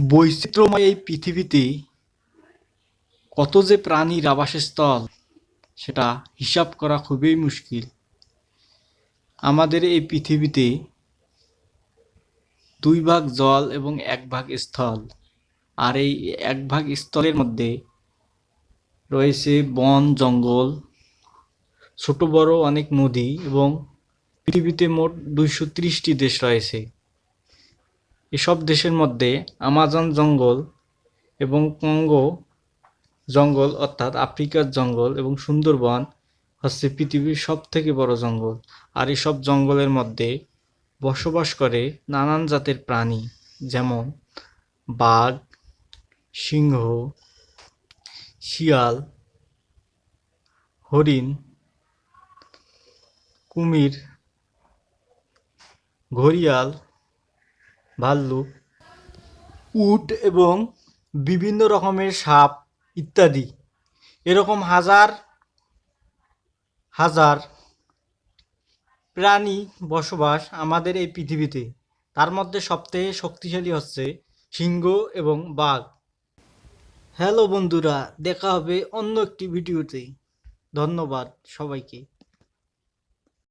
বৈচিত্র্যময় এই পৃথিবীতে কত যে প্রাণীর আবাসস্থল, সেটা হিসাব করা খুবই মুশকিল। আমাদের এই পৃথিবীতে দুই ভাগ জল এবং এক ভাগ স্থল। আর এই এক ভাগ স্থলের মধ্যে রয়েছে বন, জঙ্গল, ছোট বড় অনেক নদী এবং পৃথিবীতে মোট দুইশো দেশ রয়েছে। এসব দেশের মধ্যে আমাজন জঙ্গল এবং কঙ্গো জঙ্গল, অর্থাৎ আফ্রিকার জঙ্গল এবং সুন্দরবন হচ্ছে পৃথিবীর সব থেকে বড় জঙ্গল। আর এসব জঙ্গলের মধ্যে বসবাস করে নানান জাতের প্রাণী, যেমন বাঘ, সিংহ, শিয়াল, হরিণ, কুমির, ঘড়িয়াল ভাল্লুক উট এবং বিভিন্ন রকমের সাপ ইত্যাদি। এরকম হাজার হাজার প্রাণী বসবাস আমাদের এই পৃথিবীতে। তার মধ্যে সবথেকে শক্তিশালী হচ্ছে সিংহ এবং বাঘ। হ্যালো বন্ধুরা, দেখা হবে অন্য একটি ভিডিওতে। ধন্যবাদ সবাইকে।